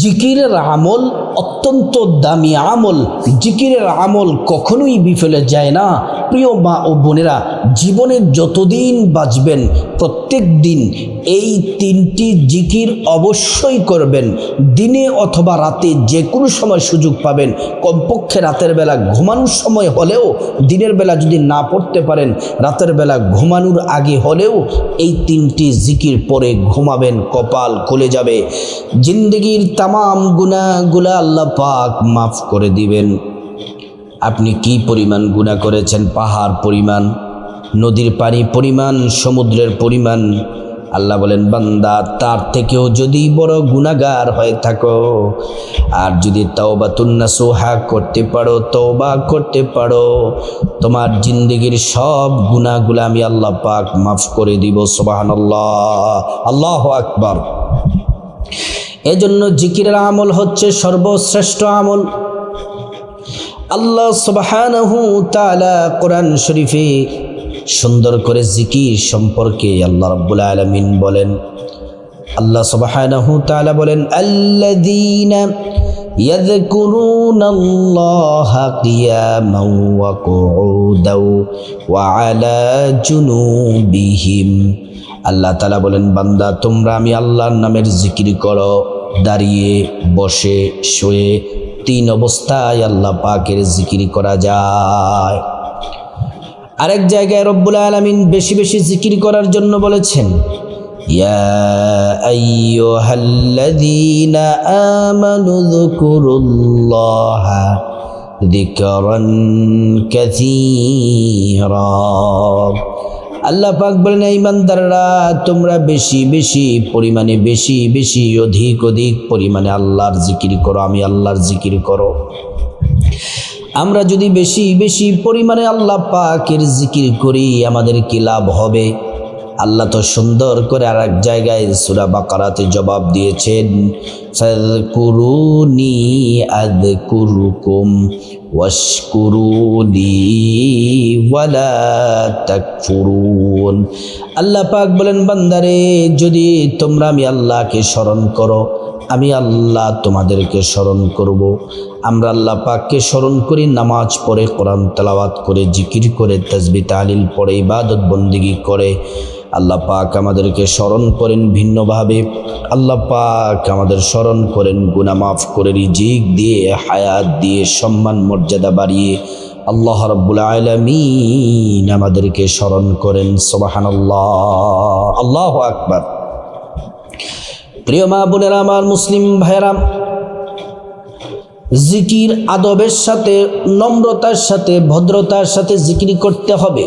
জিকিরের আমল অত্যন্ত দামি আমল। জিকিরের আমল কখনোই বিফলে যায় না। প্রিয় মা ও বোনেরা জীবনের যতদিন বাঁচবেন, প্রত্যেক দিন এই তিনটি জিকির অবশ্যই করবেন। দিনে অথবা রাতে যে কোনো সময় সুযোগ পাবেন। কমপক্ষে রাতের বেলা ঘুমানোর সময় হলেও, দিনের বেলা যদি না পড়তে পারেন, রাতের বেলা ঘুমানোর আগে হলেও এই তিনটি জিকির পরে ঘুমাবেন, কপাল খুলে যাবে। জিন্দগির তামাম গুণাগুলা আল্লাহ পাক মাফ করে দিবেন। আপনি কি পরিমাণ গুণা করেছেন? পাহাড় পরিমাণ, নদীর পানি পরিমাণ, সমুদ্রের পরিমাণ? আল্লাহ বলেন, বান্দা, তার থেকেও যদি বড় গুণাগার হয়ে থাকো, আর যদি তওবা তুন্না সোহা করতে পারো, তওবা করতে পারো, তোমার জিন্দগির সব গুণাগুলা আমি আল্লাহ পাক মাফ করে দিব সোবাহান আল্লাহ আল্লাহ আকবর। এজন্য জিকিরের আমল হচ্ছে সর্বশ্রেষ্ঠ আমল আল্লাহ সুবহানাহু তাআলা কোরআন শরীফে সুন্দর করে জিকির সম্পর্কে আল্লাহ রাব্বুল আলামিন বলেন আল্লাহ সুবহানাহু তাআলা বলেন আল্লাযীনা يذكرون الله قياما وقعودا وعلى جنوبهم আল্লাহ তালা বলেন বান্দা তোমরা আমি আল্লাহর নামের জিকির করো দাঁড়িয়ে বসে শুয়ে তিন অবস্থায় আল্লাহ পাকের জিকির করা যায় আরেক জায়গায় রব্বুল আলমিন বেশি বেশি জিকির করার জন্য বলেছেন يا أيها الذين آمنوا اذكروا الله ذكرا كثيرا আল্লাহ পাক বলেন ইমানদাররা তোমরা বেশি বেশি পরিমাণে, বেশি বেশি অধিক অধিক পরিমাণে আল্লাহর জিকির করো, আমি আল্লাহর জিকির করো। আমরা যদি বেশি বেশি পরিমাণে আল্লাহ পাকের জিকির করি, আমাদের কি লাভ হবে? আল্লাহ তো সুন্দর করে আর এক জায়গায় সুরা বাকারাতে জবাব দিয়েছেন ওয়াশকুরুনি ওয়ালা তাকফুরুন আল্লাহ পাক বলেন, বান্দারে, যদি তোমরা আমি আল্লাহকে স্মরণ করো, আমি আল্লাহ তোমাদেরকে স্মরণ করব। আমরা আল্লাহ পাককে স্মরণ করি, নামাজ পড়ে, কোরআন তেলাওয়াত করে, জিকির করে তসবি তালিল পড়ে, ইবাদত বন্দিগি করে আল্লাহ পাক আমাদেরকে স্মরণ করেন ভিন্নভাবে। আল্লাহ পাক আমাদের স্মরণ করেন গুনা মাফ করে রিজিক দিয়ে, হায়াত দিয়ে, সম্মান, মর্যাদা বাড়িয়ে। আল্লাহ রব্বুল আলমিন আমাদেরকে স্মরণ করেন। সোবাহান আল্লাহ আল্লাহ আকবার। প্রিয় মা বোনেরা, আমার মুসলিম ভাইয়েরা, জিকির আদবের সাথে, নম্রতার সাথে, ভদ্রতার সাথে জিকির করতে হবে।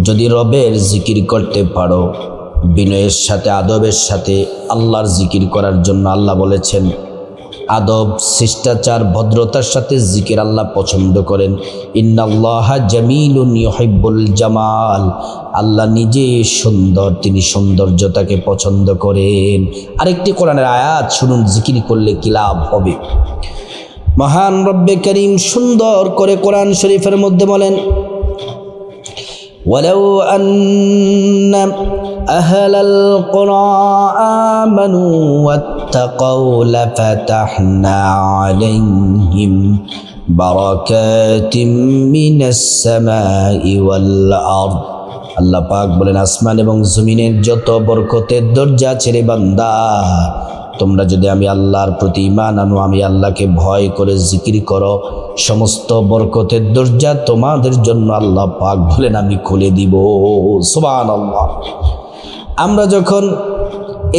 যদি রবের জিকির করতে পারো, বিনয়ের সাথে, আদবের সাথে আল্লাহর জিকির করার জন্য আল্লাহ বলেছেন, আদব, শিষ্টাচার, ভদ্রতার সাথে জিকির আল্লাহ পছন্দ করেন। ইন্নাল্লাহ জামিলুন ইউহিব্বুল জামাল। আল্লাহ নিজে সুন্দর, তিনি সৌন্দর্যতাকে পছন্দ করেন। আরেকটি কোরআনের আয়াত শুনুন, জিকির করলে কি লাভ হবে? মহান রব্বে করিম সুন্দর করে কোরআন শরীফের মধ্যে বলেন ولو أن أهل القرى آمنوا واتقوا لفتحنا عليهم بركات من السماء والأرض আল্লাহ পাক বলেন আসমান এবং জমিনের যত বরকতের দরজা ছেড়ে বান্দা তোমরা যদি আমি আল্লাহর প্রতি ইমান আনো, আমি আল্লাহকে ভয় করে জিকির করো, সমস্ত বরকতের দরজা তোমাদের জন্য আল্লাহ পাক বলেন, আমি খুলে দিব। সোবান আল্লাহ আমরা যখন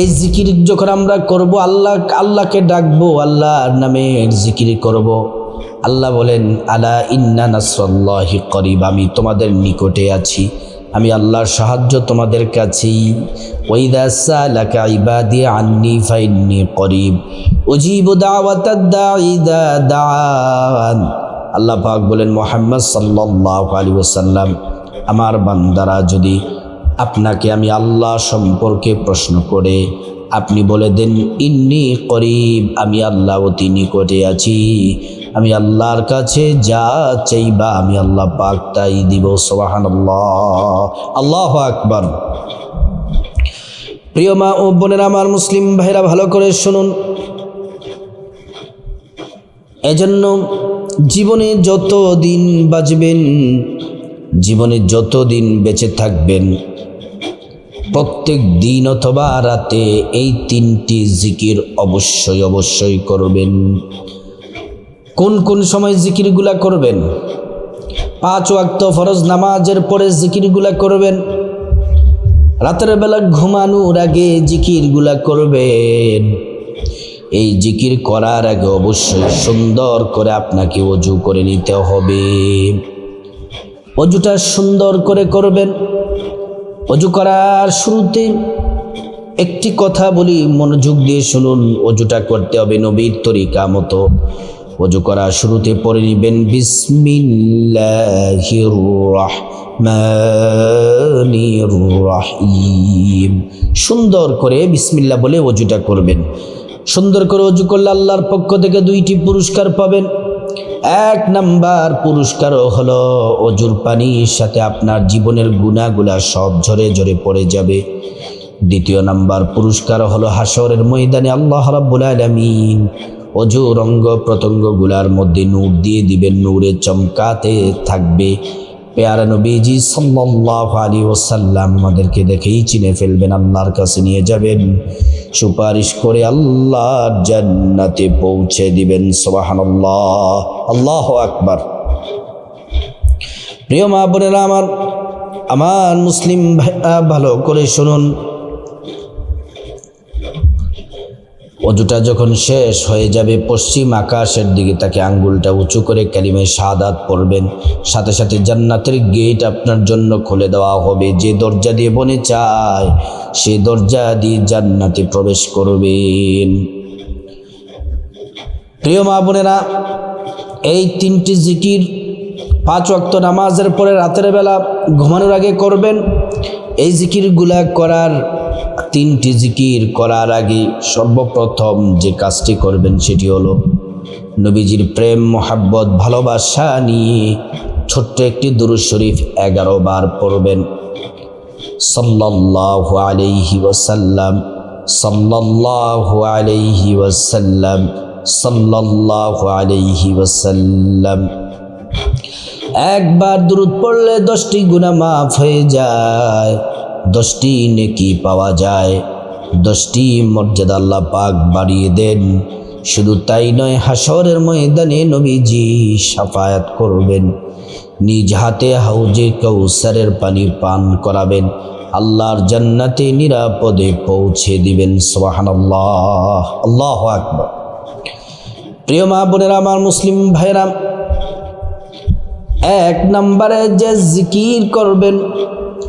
এই জিকির যখন আমরা করব, আল্লাহ, আল্লাহকে ডাকবো, আল্লাহর নামে জিকির করব, আল্লাহ বলেন, আলা ইন্না নাসরাল্লাহি করিব, আমি তোমাদের নিকটে আছি। আমি আল্লাহর সাহায্য তোমাদের কাছেই। ওইদা সালাকা ইবাদি আন্নি ফাইন্নি করিব। উজিবু আল্লাহ পাক বলেন, মোহাম্মদ সাল্লাল্লাহু আলাইহি ওয়াসাল্লাম, আমার বান্দারা যদি আপনাকে আমি আল্লাহ সম্পর্কে প্রশ্ন করে, আপনি বলে দেন, ইন্নি করিব, আমি আল্লাহ অতি নিকটে আছি। আমি আল্লাহর কাছে যা চাইবা আমি আল্লাহ পাক তাই দিব সোবাহান আল্লাহ আকবর। প্রিয় মা ও বোনের, আমার মুসলিম ভাইরা, ভালো করে শুনুন। এজন্য জীবনে যত দিন বাঁচবেন, জীবনে যত দিন বেঁচে থাকবেন, প্রত্যেক দিন অথবা রাতে এই তিনটি জিকির অবশ্যই অবশ্যই করবেন। কোন কোন সময় জিকিরগুলা করবেন? পাঁচ ওয়াক্ত ফরজ নামাজের পরে জিকিরগুলা করবেন। রাতের বেলা ঘুমানোর আগে জিকিরগুলা করবেন। এই জিকির করার আগে অবশ্যই সুন্দর করে আপনাকে অজু করে নিতে হবে। অজুটা সুন্দর করে করবেন। অজু করার শুরুতে একটি কথা বলি, মনোযোগ দিয়ে শুনুন, অজুটা করতে হবে নবীর তরিকা মতো। অজু করা শুরুতে পড়ে নেবেন বিসমিল্লাহির সুন্দর করে বিসমিল্লা বলে অজুটা করবেন। সুন্দর করে অজু করলে আল্লাহর পক্ষ থেকে দুইটি পুরস্কার পাবেন। এক নাম্বার পুরস্কারও হলো অজুর পানির সাথে আপনার জীবনের গুণাগুলা সব ঝরে ঝরে পড়ে যাবে। দ্বিতীয় নাম্বার পুরস্কার হলো হাসরের ময়দানে আল্লাহ রাব্বুল আলামিন অজুর অঙ্গ প্রত্যঙ্গগুলার মধ্যে নূর দিয়ে দিবেন, নূরে চমকাতে থাকবে। পেয়ারা নবীজি সাল্লাল্লাহু আলাইহি ওয়াসাল্লাম আমাদেরকে দেখেই চিনে ফেলবেন, আল্লাহর কাছে নিয়ে যাবেন। সুপারিশ করে আল্লাহর জান্নাতে পৌঁছে দিবেন, সুবহানাল্লাহ, আল্লাহ আকবার। প্রিয় মা বোনেরা, আমার আমার মুসলিম ভালো করে শুনুন। অজুটা যখন শেষ হয়ে যাবে, পশ্চিম আকাশের দিকে তাকে আঙ্গুলটা উঁচু করে ক্যালিমে সাদাত পড়বেন। সাথে সাথে জান্নাতের গেট আপনার জন্য খুলে দেওয়া হবে। যে দরজা দিয়ে বনে চায়, সে দরজা দিয়ে জান্নাতে প্রবেশ করবেন। প্রিয় মা বোনেরা, এই তিনটি জিকির পাঁচ ওয়াক্ত নামাজের পরে রাতের বেলা ঘুমানোর আগে করবেন। এই জিকিরগুলা করার তিনটি জিকির করার আগে সর্বপ্রথম যে কাজটি করবেন সেটি হলো নবীজির প্রেম, মোহাব্বত, ভালোবাসা নিয়ে ছোট্ট একটি দুরুদ শরীফ এগারো বার পড়বেন। সাল্লাল্লাহু আলাইহি ওয়াসাল্লাম, সাল্লাল্লাহু আলাইহি ওয়াসাল্লাম, সাল্লাল্লাহু আলাইহি ওয়াসাল্লাম। একবার দূরত পড়লে দশটি গুণা মাফ হয়ে যায়। দশটি নেকি পাওয়া যায়। দশটি মর্যাদা আল্লাহ পাক বাড়িয়ে দেন। শুধু তাই নয় হাসরের ময়দানে নবীজি সাফায়াত করবেন। নিজ হাতে হাউজে কৌসারের পানি পান করাবেন। আল্লাহর জান্নাতে নিরাপদে পৌঁছে দিবেন সোহান আল্লাহ আকবর। প্রিয় মা বোনেরা, আমার মুসলিম ভাইরা এক নম্বরে যে জিকির করবেন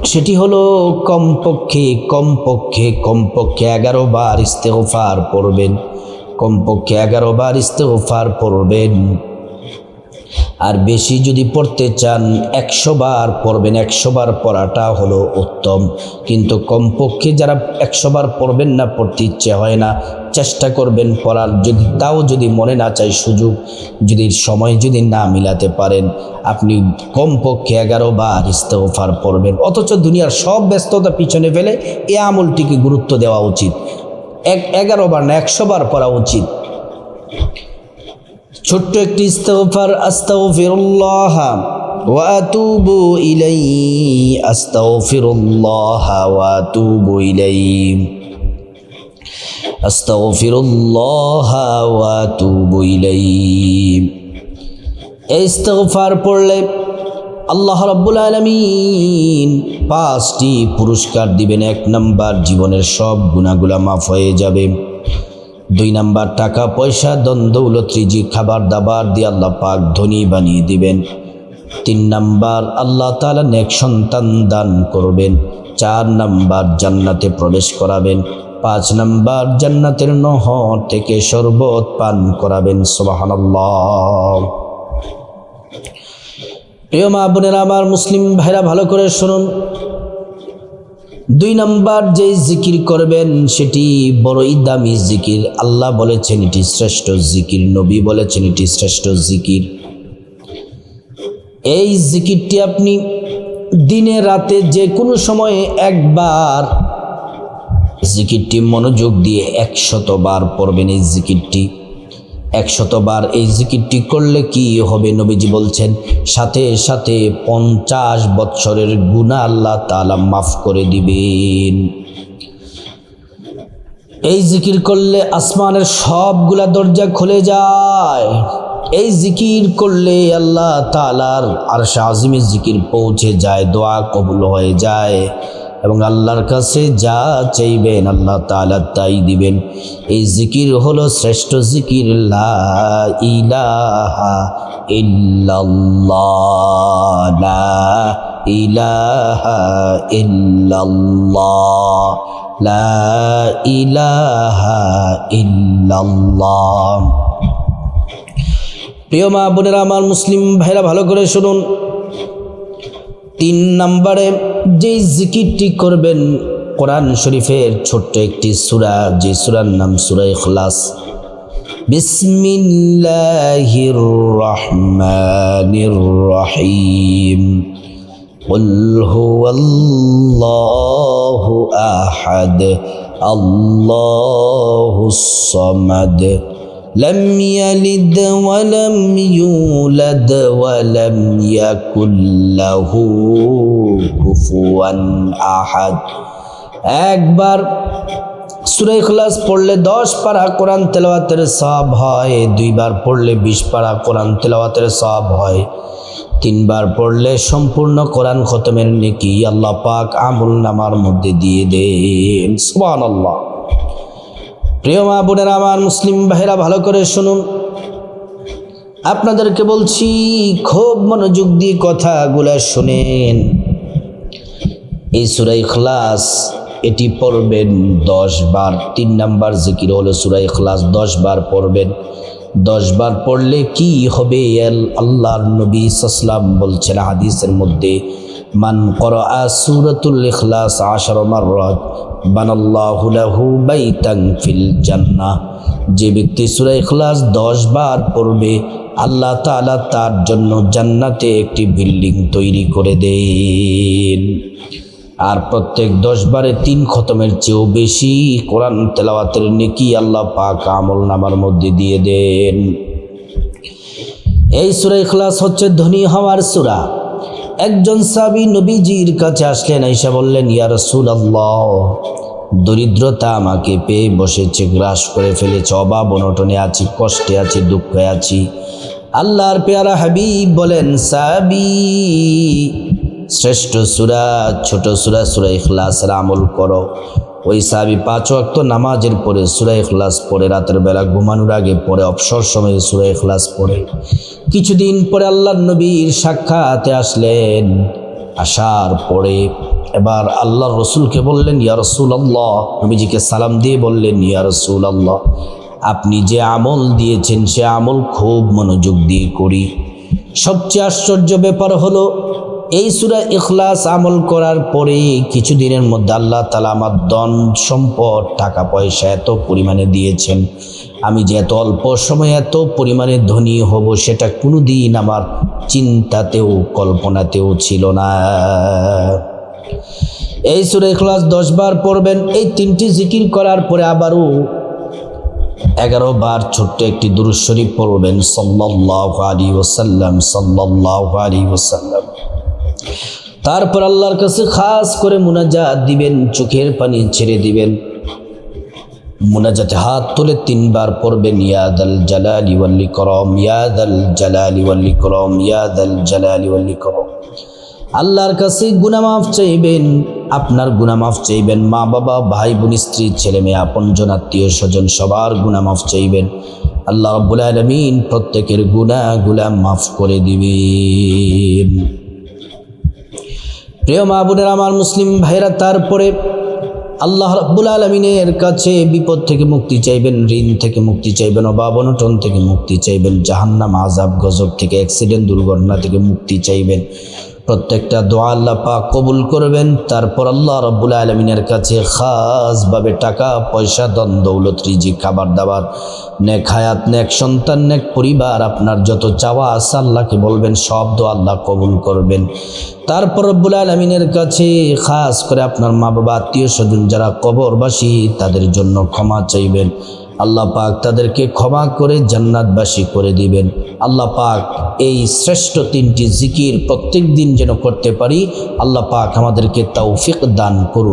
সেটি হলো কমপক্ষে কমপক্ষে কমপক্ষে এগারো বার ইস্তেফার পড়বেন। কমপক্ষে এগারো বার ইস্তেফার পড়বেন। আর বেশি যদি পড়তে চান, একশো বার পড়বেন, একশো বার পড়াটা হলো উত্তম। কিন্তু কমপক্ষে যারা একশো বার পড়বেন না, পড়তে ইচ্ছে হয় না, চেষ্টা করবেন পড়ার। যদি তাও যদি মনে না চায় সুযোগ, যদি সময় যদি না মিলাতে পারেন, আপনি কমপক্ষে এগারো বার ইস্তফার পড়বেন। অথচ দুনিয়ার সব ব্যস্ততা পিছনে ফেলে এ আমলটিকে গুরুত্ব দেওয়া উচিত। এক, এগারো বার না, একশো বার পড়া উচিত। ছোট্ট একটি ইস্তফার ওয়া আতুবু ইলাইহি, আস্তাগফিরুল্লাহ ওয়া আতুবু ইলাইহি। আস্তাগফিরুল্লাহ ওয়া আতুবু ইলাইহি। এই ইস্তফার পড়লে আল্লাহ রাব্বুল আলামিন পাঁচটি পুরস্কার দিবেন। এক নাম্বার, জীবনের সব গুণাগুলা মাফ হয়ে যাবে। দুই নাম্বার টাকা, পয়সা দ্বন্দ্ব উলত্রিজি খাবার, দাবার দিয়ে আল্লাহ পাক ধনী বানিয়ে দিবেন। তিন নাম্বার, আল্লাহ তালা নেক সন্তান দান করবেন। চার নাম্বার, জান্নাতে প্রবেশ করাবেন। পাঁচ নাম্বার, জান্নাতের নহর থেকে শরবত পান করাবেন। সুবহানাল্লাহ। প্রিয় মা বোনেরা, আমার মুসলিম ভাইরা, ভালো করে শুনুন। দুই নাম্বার যে জিকির করবেন, সেটি বড়ই দামি জিকির। আল্লাহ বলেছেন, এটি শ্রেষ্ঠ জিকির। নবী বলেছেন, এটি শ্রেষ্ঠ জিকির। এই জিকিরটি আপনি দিনে রাতে যে কোনো সময়ে একবার জিকিরটি মনোযোগ দিয়ে একশতবার পড়বেন এই জিকিরটি। একশতবার এই জিকিরটি করলে কি হবে নবীজি বলছেন, সাথে সাথে পঞ্চাশ বৎসরের গুণা আল্লাহ তালা মাফ করে দিবেন। এই জিকির করলে আসমানের সবগুলা দরজা খুলে যায়। এই জিকির করলে আল্লাহ তালার আর আজিমের জিকির পৌঁছে যায়, দোয়া কবুল হয়ে যায়। এবং আল্লাহর কাছে যা চাইবেন আল্লাহ তালা তাই দিবেন। এই জিকির হলো শ্রেষ্ঠ জিকির ইলাহা ইলাহা লা ইলাহা প্রিয় মা বোনেরা, আমার মুসলিম ভাইরা, ভালো করে শুনুন। তিন নম্বরে যেই জিকিরটি করবেন কোরআন শরীফের ছোট্ট একটি সূরা যে সূরার নাম সূরা ইখলাস বিসমিল্লাহির রহমানির রহিম قل هو الله أحد الله الصمد لم يلد ولم يولد ولم يكن له كفوا أحد একবার সুরে ইখলাস পড়লে দশ পারা কোরআন তেলাওয়াতের সব হয় দুইবার পড়লে বিশ পারা কোরআন তেলাওয়াতের সব হয় তিনবার পড়লে সম্পূর্ণ কোরআন খতমের নেকি আল্লাহ পাক আমুল নামার মধ্যে দিয়ে দেন সুবহানাল্লাহ প্রিয় মা বোনেরা, আমার মুসলিম ভাইরা ভালো করে শুনুন। আপনাদেরকে বলছি, খুব মনোযোগ দিয়ে কথাগুলা শুনেন। এই সুরাই খলাস এটি পড়বেন দশ বার। তিন নাম্বার জিকির হলো সুরাই খলাস দশ বার পড়বেন। দশ বার পড়লে কি হবে? আল্লাহর নবী সাসলাম বলছেন হাদিসের মধ্যে মান কর সুরতুল ইখলাস আশার মাররাত বানাল্লাহু লাহু বাইতান ফিল জান্নাহ। যে ব্যক্তি সূরা ইখলাস 10 বার পড়বে, আল্লাহ তাআলা তার জন্য জান্নাতে একটি বিল্ডিং তৈরি করে দেন। আর প্রত্যেক দশ বারে তিন খতমের চেয়েও বেশি কোরআন তেলাওয়াতের নেকি আল্লাহ পাক আমল নামার মধ্যে দিয়ে দেন। এই সুরা ইখলাস হচ্ছে ধনী হওয়ার সুরা। একজন সাবি নবীজির কাছে আসলেন আইসা বললেন, ইয়া রসুল আল্লাহ দরিদ্রতা আমাকে পেয়ে বসেছে, গ্রাস করে ফেলেছে, অভাব, অনটনে আছি, কষ্টে আছি, দুঃখে আছি। আল্লাহর পেয়ারা হাবিব বলেন সাবি শ্রেষ্ঠ সুরা, ছোট সুরা সুরা ইখলাসের আমল করো। ওই সাবি পাঁচ অক্ত নামাজের পরে সুরা ইখলাস পড়ে, রাতের বেলা ঘুমানোর আগে পরে অবসর সময়ে সুরা ইখলাস পড়ে। কিছুদিন পরে আল্লাহ নবীর সাক্ষাতে আসলেন, আসার পরে এবার আল্লাহ রসুলকে বললেন, ইয়া রসুল আল্লাহ নবীজিকে সালাম দিয়ে বললেন, ইয়া রসুল আল্লাহ আপনি যে আমল দিয়েছেন, সে আমল খুব মনোযোগ দিয়ে করি। সবচেয়ে আশ্চর্য ব্যাপার হলো এই সুরা ইখলাস আমল করার পরে কিছুদিনের মধ্যে আল্লাহ তালা আমার দন সম্পদ, টাকা পয়সা এত পরিমাণে দিয়েছেন। আমি যে এত অল্প সময়ে এত পরিমাণে ধনী হব সেটা কোনো দিন আমার চিন্তাতেও, কল্পনাতেও ছিল না। এই সুরে ইখলাস দশ বার পড়বেন, এই তিনটি জিকির করার পরে আবারও এগারো বার ছোট্ট একটি দুরুশরীফ পড়বেন সাল্লাহ আলী ওসাল্লাম সাল্লাহ আলী ওসাল্লাম তারপর আল্লাহর কাছে খাস করে মুনাজাত দিবেন, চোখের পানি ছেড়ে দিবেন। মুনাজাতে হাত তুলে তিনবার পড়বেন ইয়াদ আল জালালি ওয়াল্লি করম ইয়াদ জালালি ওয়াল্লি করম ইয়াদ জালালি ওয়াল্লি করম আল্লাহর কাছে গুনামাফ চাইবেন, আপনার গুনামাফ চাইবেন। মা বাবা, ভাই বোন, স্ত্রী, ছেলে মেয়ে আপনজন আত্মীয় স্বজন, সবার গুনামাফ চাইবেন। আল্লাহ রব্বুল আলমিন প্রত্যেকের গুনাহগুলা মাফ করে দিবেন। প্রিয় মা বোনের, আমার মুসলিম ভাইরা তারপরে আল্লাহ রাব্বুল আলমিনের কাছে বিপদ থেকে মুক্তি চাইবেন, ঋণ থেকে মুক্তি চাইবেন, অভাব অনটন থেকে মুক্তি চাইবেন, জাহান্নাম আজাব গজব থেকে, অ্যাক্সিডেন্ট, দুর্ঘটনা থেকে মুক্তি চাইবেন। প্রত্যেকটা দোয়া আল্লাহ পাক কবুল করবেন। তারপর আল্লাহ রব্বুল আলমিনের কাছে খাসভাবে টাকা, পয়সা দন দৌলত রিজি খাবার দাবার নেক হায়াত, নেক সন্তান, নেক পরিবার, আপনার যত চাওয়া আছে আল্লাহকে বলবেন, সব দোয়া আল্লাহ কবুল করবেন। তারপর রব্বুল আলমিনের কাছে খাস করে আপনার মা বাবা আত্মীয় স্বজন যারা কবরবাসী, তাদের জন্য ক্ষমা চাইবেন। আল্লাহ পাক তাদেরকে ক্ষমা করে জান্নাতবাসী করে দিবেন। আল্লাহ পাক এই শ্রেষ্ঠ তিনটি জিকির প্রত্যেক দিন যেন করতে পারি। আল্লাহ পাক আমাদেরকে তৌফিক দান করুন।